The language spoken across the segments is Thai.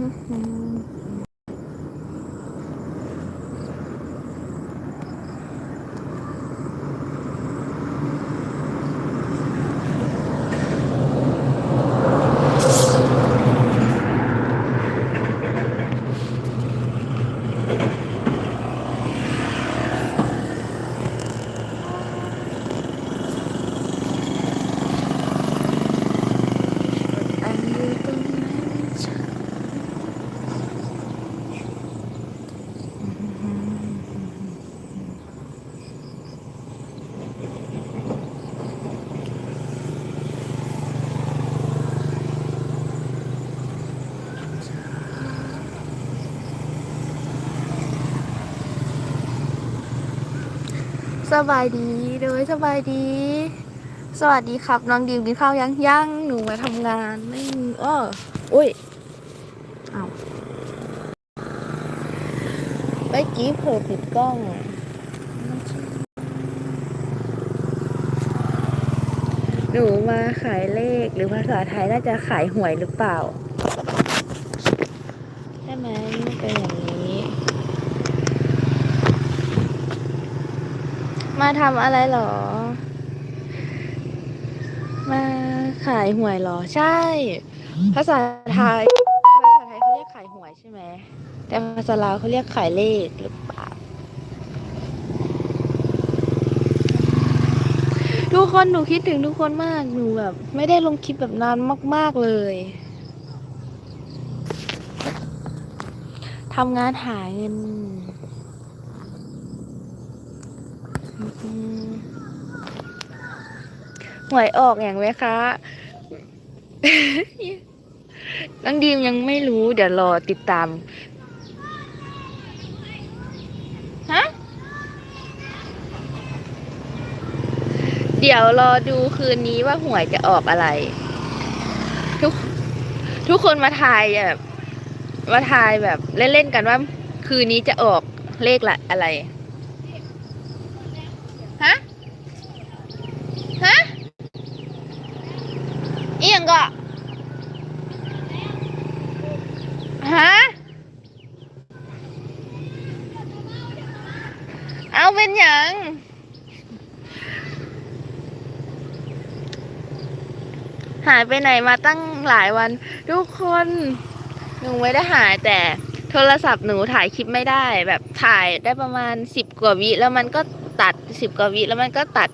อัน สบายดีโดยสบายดี สวัสดีครับน้องดิมกินข้าวยังยังหนูมาทำงานไม่อ้ออุ้ยเอาเมื่อกี้เผลอปิดกล้องหนูมาขายเลขหรือภาษาไทยน่าจะขายหวยหรือเปล่า ใช่ไหมเป็นอย่างนี้ มาทำอะไรหรอ มาขายหวยเหรอ ใช่ ภาษาไทย ภาษาไทยเขาเรียกขายหวยใช่ไหม แต่ภาษาลาวเขาเรียกขายเลขหรือเปล่า ทุกคนหนูคิดถึงทุกคนมาก หนูแบบ ไม่ได้ลงคลิปแบบนานมาก ๆเลยทำงานหาเงินอืม หวยออกอย่างไหมคะ น้องดีมยังไม่รู้เดี๋ยวรอติดตาม ฮะ เดี๋ยวรอดูคืนนี้ว่าหวยจะออกอะไร ทุก ทุกคนมาทายแบบมาทายแบบเล่นๆกันว่า คืนนี้จะออกเลขละอะไร ฮะ ฮะอีห ยังก็ฮะเอาเป็นยังหายไปไหนมาตั้งหลายวัน ทุกคนหนูไม่ได้หายแต่โทรศัพท์หนูถ่ายคลิปไม่ได้ แบบถ่ายได้ประมาณสิบกว่าวิแล้วมันก็ตัดสิบกว่าวิแล้วมันก็ตัด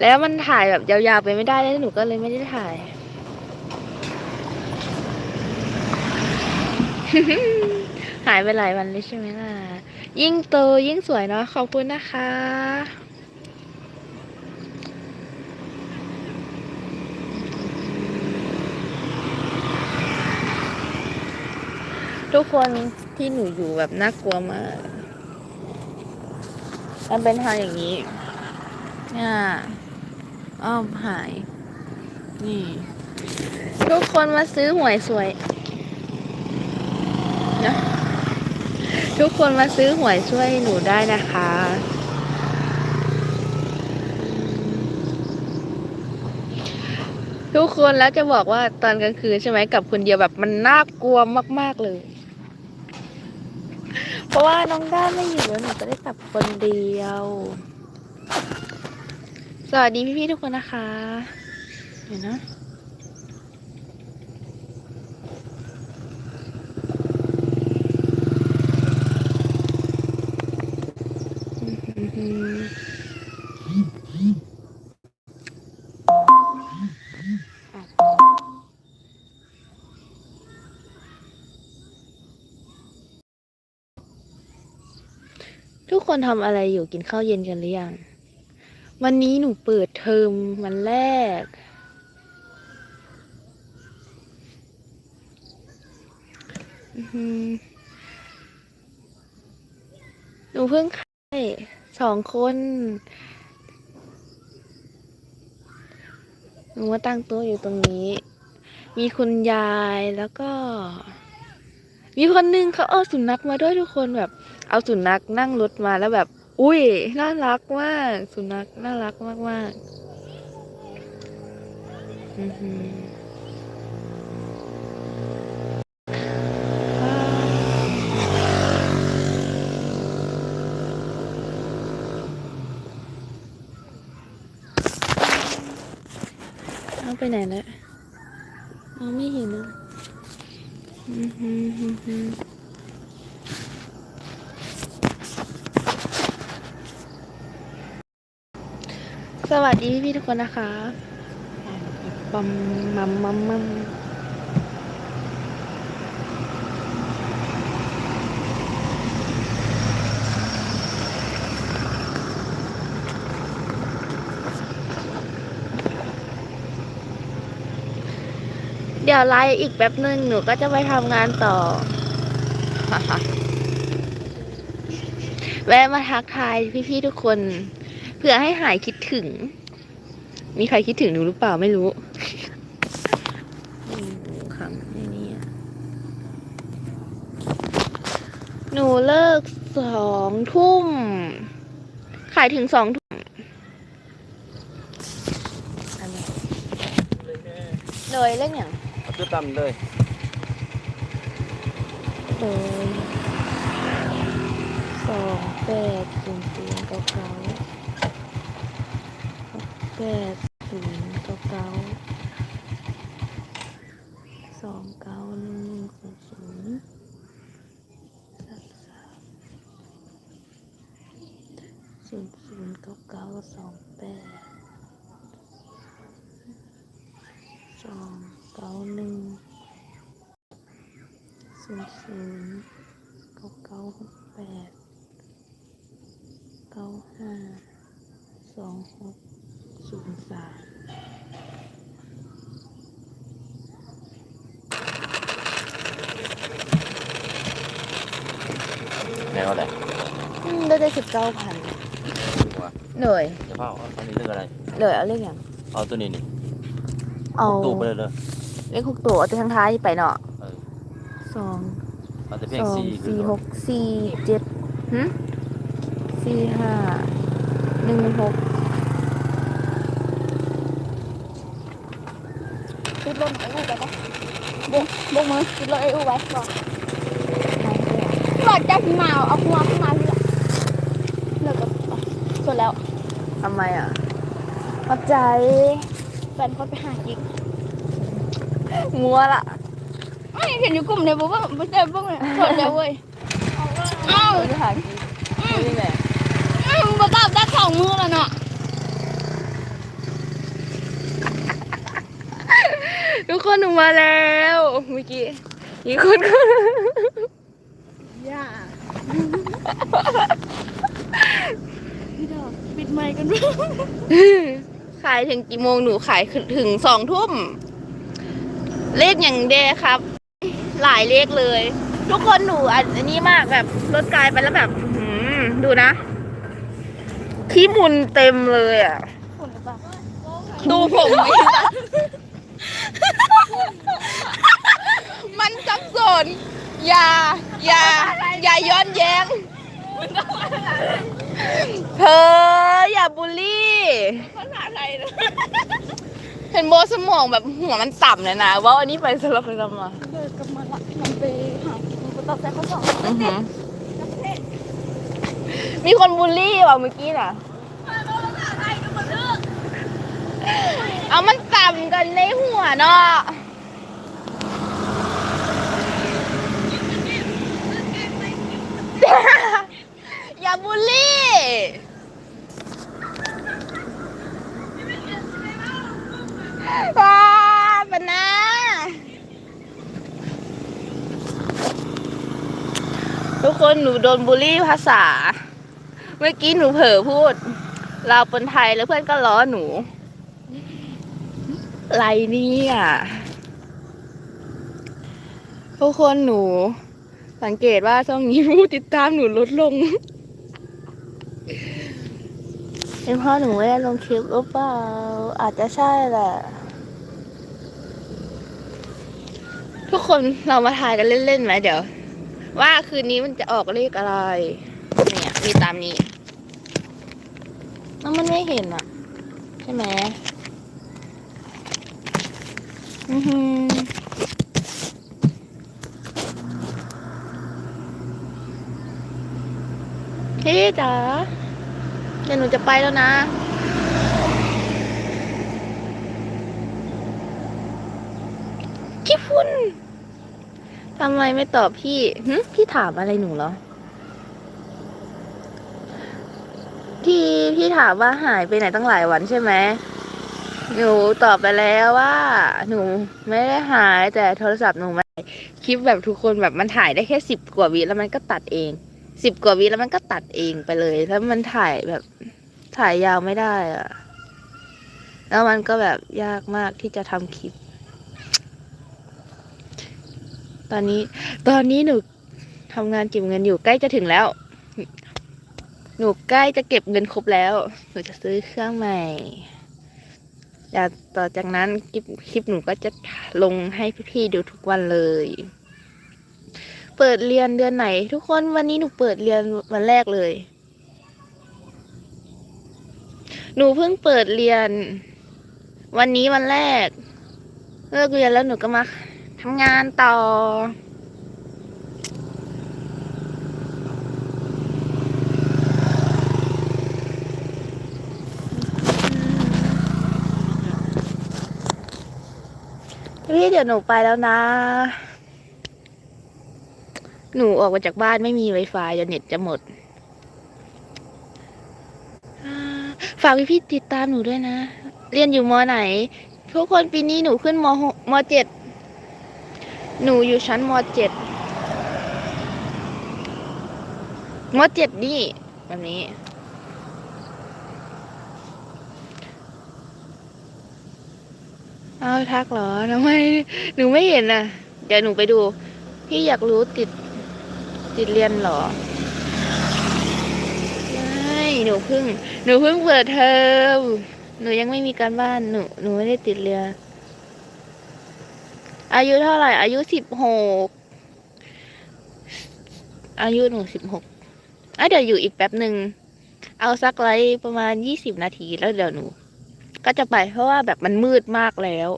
แล้วมันถ่ายแบบยาวๆไปไม่ได้แล้วหนูก็เลยไม่ได้ถ่าย หายไปหลายวันเลยใช่ไหมล่ะ ยิ่งโตยิ่งสวยเนาะขอบคุณนะคะ ทุกคนที่หนูอยู่แบบน่ากลัวมากมันเป็นทางอย่างนี้เนี่ยอ้อมหาย นี่ ทุกคนมาซื้อหวยสวย นะ ทุกคนมาซื้อหวยช่วยหนูได้นะคะทุกคนแล้วจะบอกว่าตอนกลางคืนใช่ไหมกับคนเดียวแบบมันน่ากลัวมาก ๆ เลย เพราะว่าน้องด้าไม่อยู่แล้วหนูจะได้กลับคนเดียว สวัสดีพี่ ๆ ทุกคนนะคะ เดี๋ยวนะ ทุกคนทำอะไรอยู่กินข้าวเย็นกันหรือยัง วันนี้หนูเปิดเทอมวันแรกอือหือหนูเพิ่งไข้สองคน หนูมาตั้งโต๊ะอยู่ตรงนี้ มีคุณยายแล้วก็ มีคนนึงเขาเอาสุนัขมาด้วยทุกคนแบบ เอาสุนัขนั่งรถมาแล้วแบบ อุ้ยน่ารักมากสุนัขน่ารักมากมากเอาไปไหนแล้วเอาไม่เห็นอะ สดีพี่ทุกคนนะคะปัมมัมมัมมัมเดี๋ยวไลฟ์อีกแป๊บหนึ่งหนูก็จะไปทำงานต่อ แวะมาทักทายพี่ๆทุกคน เพื่อให้หายคิดถึง มีใครคิดถึงหนูหรือเปล่าไม่รู้อืมขังในนี้อะหนูเลิกสองทุ่ม ขายถึงสองทุ่มอันนี้เลยเล่นอย่างเอาตัวต่ำเลยเลยสองแปดศูนย์ศูนย์เก้าเก้าแปดศูนย์เก้าเก้าสองเก้าหนึ่งหนึ่งศูนย์ศูนย์สามสามศูนย์ศูนย์เก้าเก้าสองแปดสองเก้าหนึ่งศูนย์ศูนย์เก้าเก้าหกแปดเก้าห้าสองหก ศูนย์สามแนวอะไรอืมได้ได้สิบเก้าพันหัวเหนื่อยจะเผาเอาอันนี้เรื่องอะไร เหนื่อยเอาเลขอย่างเอาตัวนี้นี่เอาตู้ไปเลยเลยเลขหกตัวเอาตัวทางท้ายไปเนาะเออสองเอาแต่เพียสงองสี่คือสี่หกสี่เจ็ดหึสี่ห้าหนึ่งหก ติดลมไอ้อูไปปะ บุ้งบุ้งมือติดลมไอ้ไว้บอกพี่บอกจะมาเอาหัวขึ้นมาพี่ละเลิกกับส่วนแล้วทำไมอะขอบใจแฟนเขาไปหาจิกมัวละไม่เห็นอยู่กลุ่มเนี่ยบอกว่าไม่เจอพวกเนี่ยส่วนแล้วเว้ยเอ้าเราจะหากินนี่แหละมึงบอกว่าได้สองมือแล้วเนาะ ทุกคนหนูมาแล้วเมื่อกี้มีคนย่าพี่ดอกปิดไมค์กันด้วยขายถึงกี่โมงหนูขายถึงสองทุ่ม เลขอย่างเดครับ หลายเลขเลย ทุกคนหนูอันอันนี้มากแบบรถกลายไปแล้วแบบอื้อหือดูนะขี้มุนเต็มเลยอะฝุ่นหรือเปล่าดูผมไหมมันสับส น อย่า อย่า อย่าย้อนแย้ง เธออย่าบูลลี่ ภาษาไทยนะเห็นโบสมองแบบหัวมันต่ำเลยนะ ว่าอันนี้ไปสลับไปสลับมาเลิกกับมันละมันไปหากินกูตอบใจเขาสองอื้อหือมีคนบูลลี่ว่ะเมื่อกี้น่ะเอามันต่ำกันในหัวเนาะ อย่าบูลลี่ ว้าปนะทุกคนหนูโดนบูลลี่ภาษา เมื่อกี้หนูเผลอพูด เราเป็นไทยแล้วเพื่อนก็ล้อหนูไรเนี่ยทุกคนหนู สังเกตว่าช่องนี้ผู้ติดตามหนูลดลงเป็นเพราะหนูไม่ได้ลงคลิปหรือเปล่าอาจจะใช่แหละ ทุกคนเรามาทายกันเล่นๆไหมเดี๋ยว ว่าคืนนี้มันจะออกเลขอะไร เนี่ยมีตามนี้แล้วมันไม่เห็นอะ ใช่ไหมอือหือพี่จ๋าเดี๋ยวหนูจะไปแล้วนะ ขี้ฝุ่น ทำไมไม่ตอบพี่หึพี่ถามอะไรหนูเหรอที่พี่ถามว่าหายไปไหนตั้งหลายวันใช่ไหม หนูตอบไปแล้วว่า หนูไม่ได้หายแต่โทรศัพท์หนูไม่คลิปแบบทุกคนแบบมันถ่ายได้แค่สิบกว่าวิแล้วมันก็ตัดเอง สิบกว่าวิแล้วมันก็ตัดเองไปเลย แล้วมันถ่ายแบบถ่ายยาวไม่ได้อะแล้วมันก็แบบยากมากที่จะทำคลิป ต อนนี้ ตอนนี้หนูทำงานเก็บเงินอยู่ใกล้จะถึงแล้ว หนูใกล้จะเก็บเงินครบแล้ว หนูจะซื้อเครื่องใหม่อยากต่อจากนั้นคลิปคลิปหนูก็จะลงให้พี่ๆดูทุกวันเลย เปิดเรียนเดือนไหน ทุกคนวันนี้หนูเปิดเรียนวันแรกเลย หนูเพิ่งเปิดเรียน วันนี้วันแรก เลิกเรียนแล้วหนูก็มา ทำงานต่อ พี่เดี๋ยวหนูไปแล้วนะ หนูออกมาจากบ้านไม่มี Wi-Fi เดี๋ยวเน็ตจะหมดอ่าฝากพี่ๆติดตามหนูด้วยนะ เรียนอยู่มไหน ทุกคนปีนี้หนูขึ้นมหกมเจ็ด หนูอยู่ชั้นมเจ็ดมเจ็ดนี่ แบบนี้ เอาทักเหรอทำไมหนูไม่เห็นอะ เดี๋ยวหนูไปดู พี่อยากรู้ติด ติดเรียนเหรอไม่หนูเพิ่ง หนูเพิ่งเปิดเทอมหนูยังไม่มีการบ้าน หนู หนูไม่ได้ติดเรียน อายุเท่าไหร่ อายุสิบหกอายุหนูสิบหกอะเดี๋ยวอยู่อีกแป๊บหนึ่งเอาสักไลประมาณยี่สิบนาทีแล้วเดี๋ยวหนู ก็จะไปเพราะว่าแบบมันมืดมากแล้ว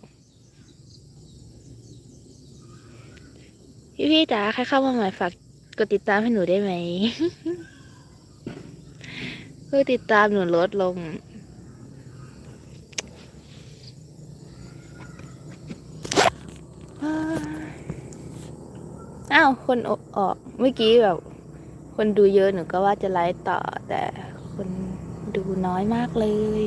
พี่พี่ๆจ๋าใครเข้ามาใหม่ฝากกดติดตามให้หนูได้ไหมเพื่อติดตามหนูลดลง อ้าวคนออกเมื่อกี้แบบ คนดูเยอะหนูก็ว่าจะไลฟ์ต่อ แต่คนดูน้อยมากเลย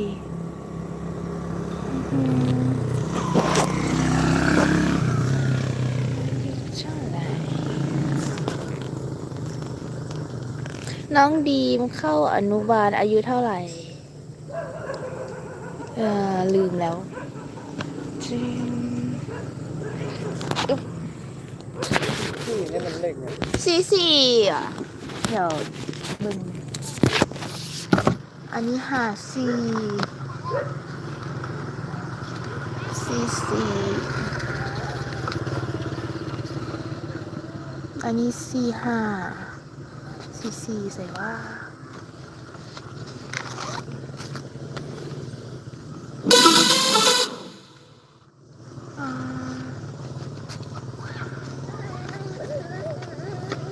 น้องดีมเข้าอนุบาลอายุเท่าไหร่ เออลืมแล้วจริง ที่ นี่มันเล็กไงสี่สี่อะเดี๋ยวมึงอันนี้หาสี่สี่สี่อันนี้สี่ห้าสี่สี่ใส่ว่า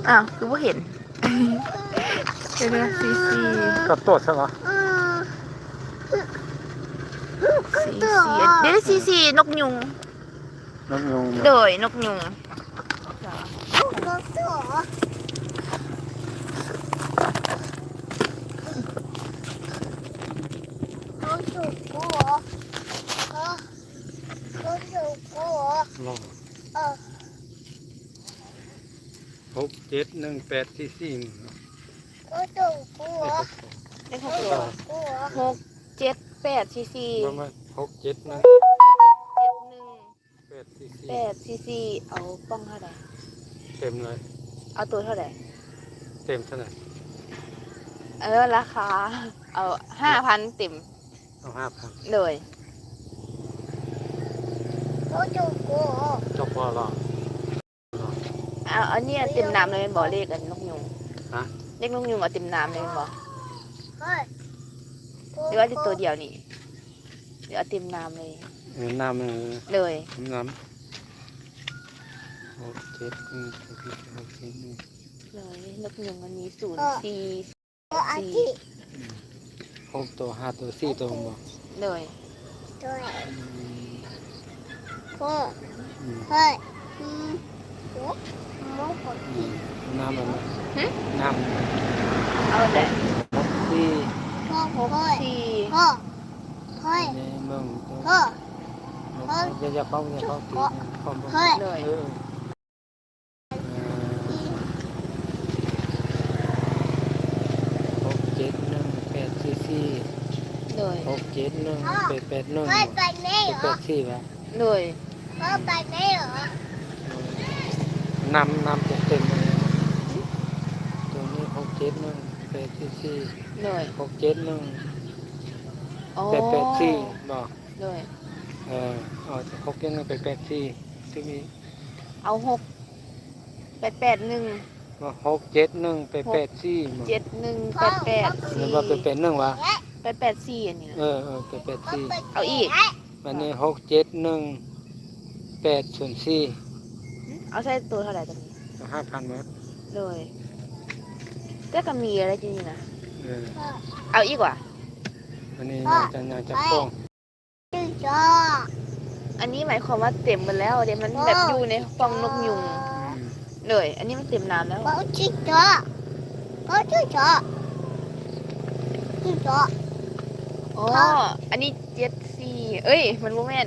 อ้าวคือว่าเห็นเดี๋ยวนะสี่สี่ก็ตัวใช่ไหมสี่สี่เดี๋ยวสี่สี่นกยุงนกยุงโดยนกยุง ลองหก เจ็ดหนึ่งแปดที่สี่เลขหกตัวหกเจ็ดแปดสี่สี่ประมาณหกเจ็ดหนึ่งเจ็ดหนึ่งแปดที่สี่แปดสี่สี่เอาป้องเท่าไหร่เต็มเลย เอาตัวเท่าไหร่เต็มเท่าไหร่เออราคาเอาห้าพันติ่มเอาห้าพันเลยจบพอหรอ เอาอันเนี้ยเต็มน้ำเลยเป็นบ่อเลขกันนกยุงฮะ เลขนกยุงเอาเต็มน้ำเลยเป็นบ่หรือว่าจะตัวเดียวนี่เดี๋ยวเอาเต็มน้ำเลยเงินน้ำเออเลยน้ำหกเจ็ดหนึ่งแปดที่สี่หกเจ็ดหนึ่งเลยนกยุงมันมีศูนย์สี่หกตัวห้าตัวสี่ตัวบอกเลยอืมอือืมเฮ้ยอืมโอ้โมกดอืมน้ำมันหึ น้ำ เอาแต่ ที่ พ่อ หก เฮ้ย สี่ พ่อเฮ้ย ในเมือง พ่อ จะจะเข้าจะเข้าตีเข้า เฮ้ย เลย เออหกเจ็ดหนึ่งแปดสี่สี่ เลย หกเจ็ดหนึ่งแปดแปดหนึ่ง เฮ้ยไปไหน แปด เหรอแปดสี่วะ เลย พ่อไปไหนเหรอ นำนำเต็มเต็มๆเลยตัวนี้หกเจ็ดหนึ่งแปดสี่สี่เลยหกเจ็ดหนึ่งโอ้แปดแปดสี่บอกเลยเออเอาหกเจ็ดหนึ่งแปดแปดสี่ที่มีเอาหกแปดแปดหนึ่งว่าหกเจ็ดหนึ่งแปดแปดสี่บอกเจ็ดหนึ่งแปดแปดหรืสี่อว่าแปดแปดหนึ่งวะแปดแปดสี่อันนี้นะเออเออแปดแปดสี่เอาอีก วันนี้หกเจ็ดหนึ่งแปดส่วนสี่ เอาใส่ตัวเท่าไหร่ตอนนี้ห้าพันเมตรเลยแต่ก็มีอะไรจริงๆนะเออเอาอีกว่ะวันนี้น่าจะน่าจะป้องชื่อจออันนี้หมายความว่าเต็มหมดแล้วเดี๋ยวมันแบบอยู่ในฟองนกยุงอืมเลย อันนี้มันเต็มน้ำแล้วพ่อชื่อจอพ่อชื่อจอชื่อจออ๋ออันนี้เจ็ดสี่เอ้ย มันโมแมน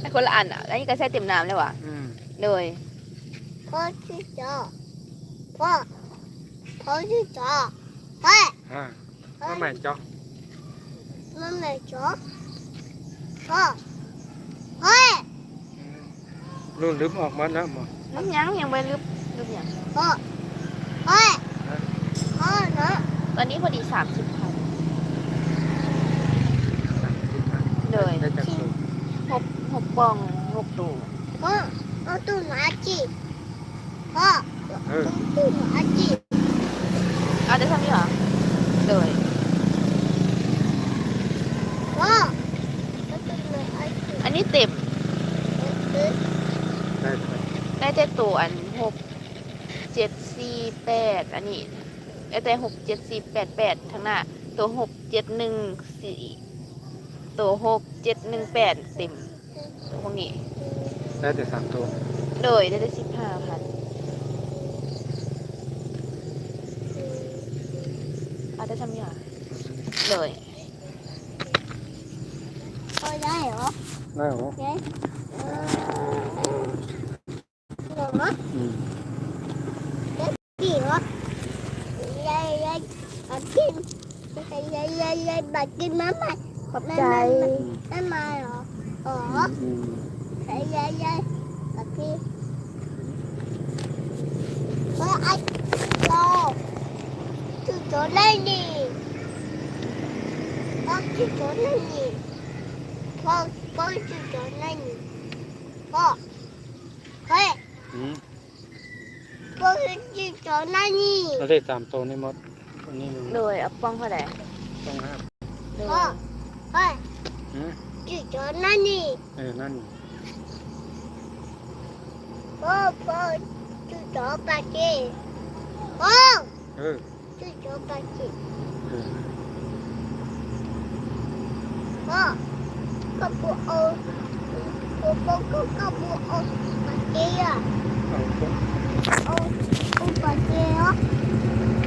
ไอ้คนละอันอะอันนี้ก็ใส่เต็มน้ำแล้วว่ะอื มเลยพ่อชื่อจอพ่อพ่อชื่อจอเฮ้ยฮะว่าใหม่จ๊อกมันไม่จอพ่อเฮ้ยรุ่นลืมออกมาแล้วมั้งน้ำยังยังไปลึบลึบยังพ่อเฮ้ยพ่อนะตอนนี้พอดีสามสิบพันเลยได้จากสูงหกหกปองหกตูพ่อ เอาตู้หมาจีพ่อเออตู้หมาจีเอาได้เท่านี้เหรอเลยพ่อเอาตู้หมาจีอันนี้เต็มได้ไปได้แต่ตัวอันหกเจ็ดสี่แปดอันนี้ได้แต่หกเจ็ดสี่แปดแปดทั้งหน้าตัวหกเจ็ดหนึ่งสี่ตัวหกเจ็ดหนึ่งแปดเต็มตัวพวกนี้ ได้แต่สามตัวเลยได้แต่สิบห้าพันเอาได้ทำอย่างเลยพ่อได้เหรอได้เหรอได้เออเหรออืมกี่เหรอยายยายมากินยายยายยายยายมากินมาใหม่ขอบใจไม่มาเหรออ๋อ อืมยายยายยายมากินว่าไอ้โตจุดโตได้ดีพ่อจุดโตได้ดีพ่อพ่อจุดโตได้ดีพ่อเฮ้ยอืมพ่อจุดโตได้ดีเราได้สามตัวนี่หมดตัวนี้มันเลยเอาปองเท่าไหร่ต้องห้าเลยพ่อเฮ้ยอืมจุดโตได้ดีเออนั่น พ่อพ่อจุดโตปาจีพ่อเออจุดโตปาจีเออพ่อก็ปูเอาปูปูก็ก็ปูเอาปาจีอะ เอาพวก เอาเอาปาจีอะ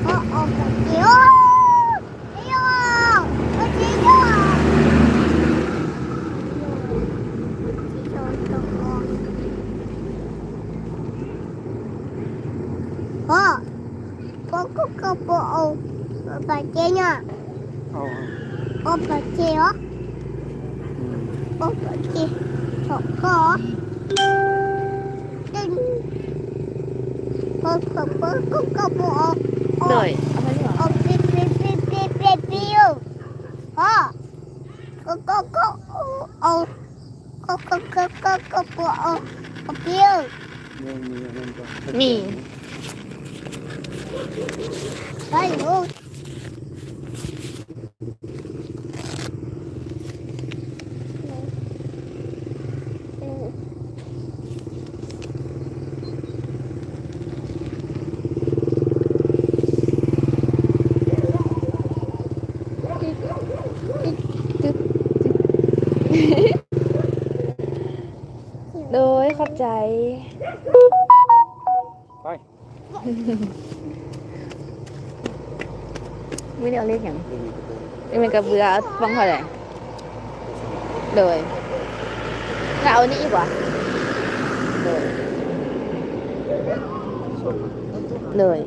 พ่อเอาปาจีอะเอ้ยปาจีอะพ่อพ่อก็ก็ปูเอา ปาจีเนี่ยเอาเอาปาจีอะอืมโอ้ยถกคอดึงพอพอพอก็ก็พอเล ใจ ไปไม่ได้เอาเลขอย่างไม่มีกระเบื้องนี่มันกระเบือฟังเท่าไหร่โดยแล้วเอานี่อีกวะโดยส่งเลย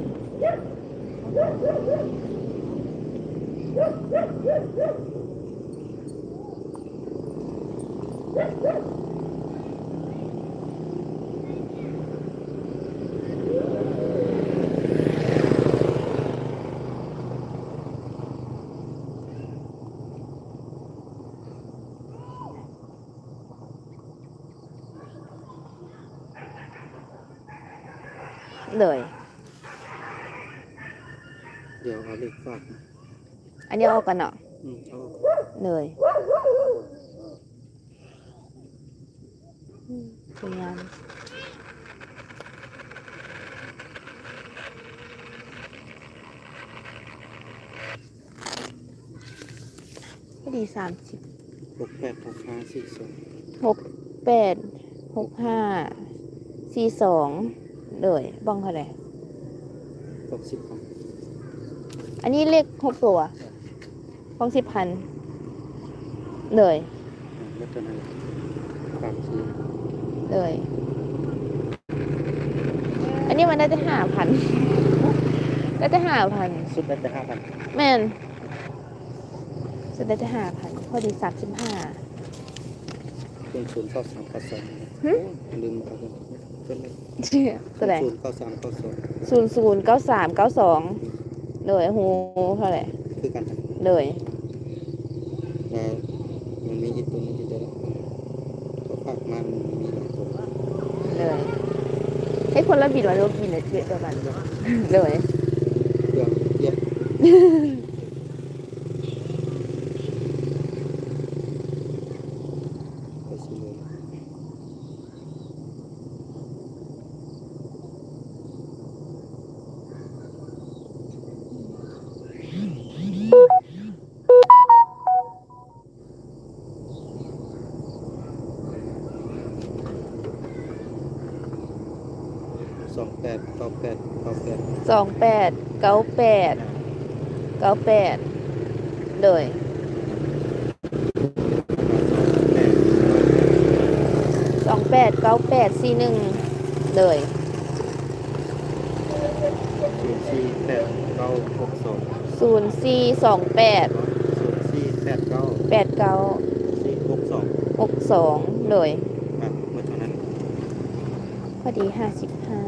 เลย เดี๋ยวเอาเล็กฝากนะอันนี้เอากันเนาะอืมเอาเลยสวยงามก็ดีสามสิบหกแปดหกห้าสี่สองหกแปดหกห้าสี่สอง เลยบ้องเท่าไหร่หกสิบพันอันนี้เลขหกตัวบ้องสิบพันเลยแล้วตอนนั้นฝากซื้อเลย อันนี้มันได้แต่ห้าพันได้แต่ห้าพันสุดได้แต่ห้าพันแม่นจะได้แต่ห้าพันพอดีสามสิบห้าเป็นศูนย์เก้าสามเก้าสองหึลืมเอา เงินเป็นเลขเท่าไหร่ศูนย์เก้าสามเก้าสองศูนย์ศูนย์เก้าสามเก้าสองเลยโหเท่าไหร่คือกันนะเลยแต่มันมีอีกตัวหนึงที่เดียวเขาฝากมามันมีหลายตัวเลยให้คนละบิดวันหรือว่าบิดในเดียวกันเลยเครื่องเยอะไปสิเลย สองแปดเก้าแปดเก้าแปด สองแปด เก้าแปดเก้าแปดเลยแปดสองแปดเก้าแปดสี่หนึ่งเลยศูนย์สี่แปดเก้าหกสองศูนย์สี่สองแปดศูนย์สี่แปดเก้าแปดเก้าสี่หกสองหกสองเลยครับเมื่อเท่านั้นพอดีห้าสิบห้า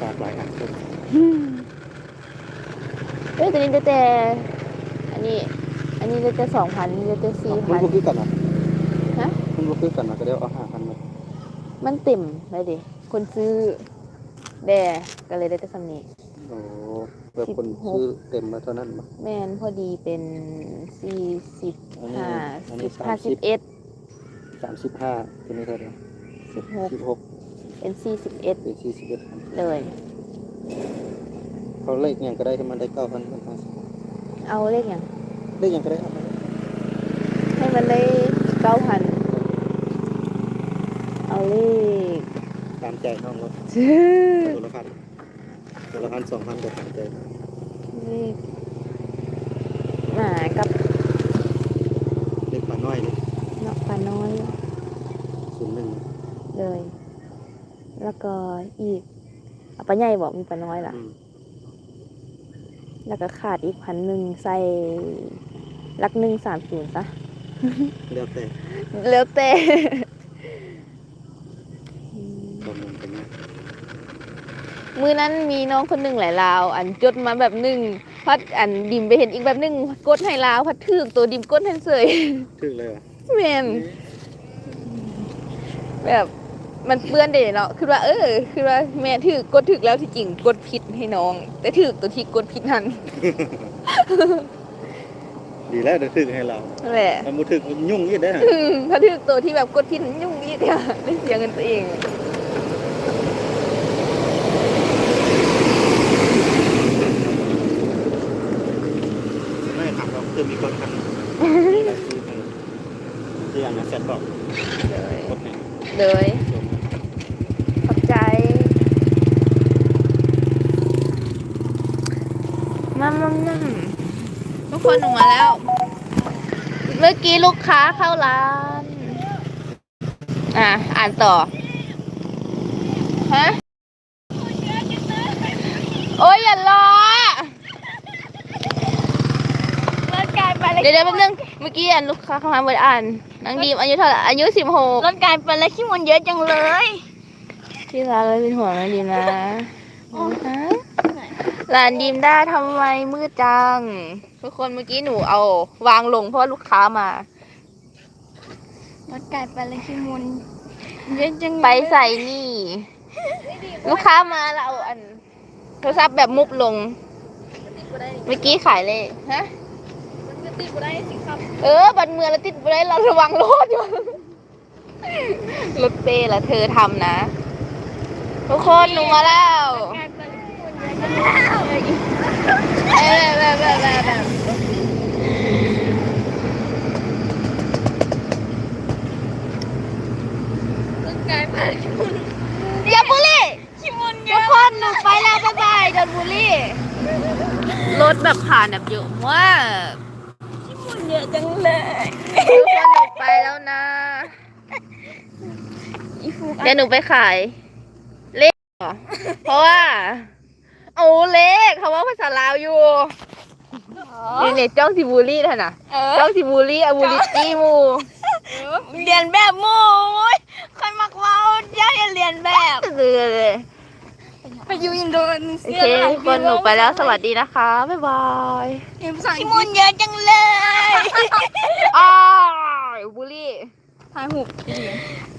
ฝากหลายอันครับ เอ้ยตัวนี้ได้แต่ อันนี้ อันนี้ได้แต่สองพันนี่ได้แต่สี่มัพันนบ่คือกันนะฮะ มันบ่คือกันนะก็เดี๋ยวเอาห้าพันมามันเต็มเลยดิ คนซื้อแดก็เลยได้แต่สำนี้ โอ้เพื่อคนซื้อเต็มมาเท่านั้นมาแม่นพอดีเป็นสี่สิบอันนี้ห้าอันนี้สิบห้า30สิบเอ็ดสามสิบห้าตัวนี้เท่าไหร่สิบหกสิบหกเป็นสี่สิบเอ็ดเป็นสี่สิบเอ็ดเลย เขาเลขอย่างก็ได้ให้มันได้เก้าพันพันพันเอาเลขอย่างเลขอย่างก็ได้เอาไปให้มันได้เก้าพันเอาเลขตามใจน้องรถตัวละพันตัวละพันสองพันก็ตามใจเลขหมากับเลขปลาน้อยนี่นกปลาน้อยศูนย์หนึ่งเลย แล้วก็อีกเอาปลาใหญ่บอกมีปลาน้อยล่ะอืม แล้วก็ขาดอีกพันหนึ่งใส่ลักหนึ่งสามศูนย์ซะแล้วแต่แล้วแต่ประมูลกันนะมือนั้นมีน้องคนหนึ่งหลายลาว อันจดมาแบบหนึ่งพัดอันดิมไปเห็นอีกแบบหนึ่งกดให้ลาวพัดถือตัวดิมกดให้เสยถึกเลยเหรอะแมนแบบ มันเปื้อนเดเนาะคือว่า เออ คือว่าแม่ถือกดถึกแล้วที่จริงกดผิดให้น้อง แต่ถือตัวที่กดผิดนั้นดีแล้วเดี๋ยวถึกให้เรานั่นแหละถ้ามุถึกมันยุ่งยิ่งได้ฮะอืมถ้าถือตัวที่แบบกดผิดยุ่งยี่เดียวได้เสียเงินตัวเอง ไม่ถามเราคือมีคนทำมีอะไรซื้อให้ที่อย่างนั้นเสร็จบอกเลยกดให้เลย ส่ง คนหนูมาแล้ว เมื่อกี้ลูกค้าเข้าร้าน อะ อ่านต่อ ฮะ โอ้ยอย่ารอรถกลายเป็นอะไรเดี๋ยวเดี๋ยวแป๊บนึง เมื่อกี้อ่านลูกค้าเข้ามาเบิดอ่านนางดีมอายุเท่าไหร่อายุสิบหกรถกลายเป็นอะไรขี้มันเยอะจังเลย ที่ร้านเลยเป็นห่วงนางดีมนะ ฮะร้านดีมได้ทำไมมืดจัง ทุกคนเมื่อกี้หนูเอา วางลงเพราะว่าลูกค้ามารถกลายเป็นอะไรขี้มันเยอะจังเลยไปใส่นี่ ลูกค้ามาแล้วเอาอันโทรศัพท์แบบมุบลงเมื่อกี้ขายเลยฮะ มันก็ติดกูได้สิครับเออ บันเมืองแล้วติดไปได้เราระวังรถอยู่ รถเป้ละเธอทำนะ ทุกคนหนูมาแล้วกลายเป็น อย่าบุรีขี้มันเยทุกคนหนูไปแล้วบ๊ายบายจนบุรีรถแบบผ่านแบบเยอะมากขี้มันเยอะจังเลยทุกคนหนูไปแล้วนะเดี๋ยวหนูไปขาย เลขเหรอเพราะว่า โอ้เลขเขาว่าภาษาลาวอยู่นี่เนี่ยจ้องสิบูลลี่ท่านน่ะเออจ้องสิบูลลี่อะบูลลี่จี้หมูเรียนแบบหมูโอ้ยใครมักเว่าย่าอย่าเรียนแบบเลยไปอยู่อินโดนีโอเซียเคทุกคนหนูไปแล้วสวัสดีนะคะ บ๊ายบายขี้มันเยอะจังเลยอ้าวบูลลี่ ถ่ายหุบ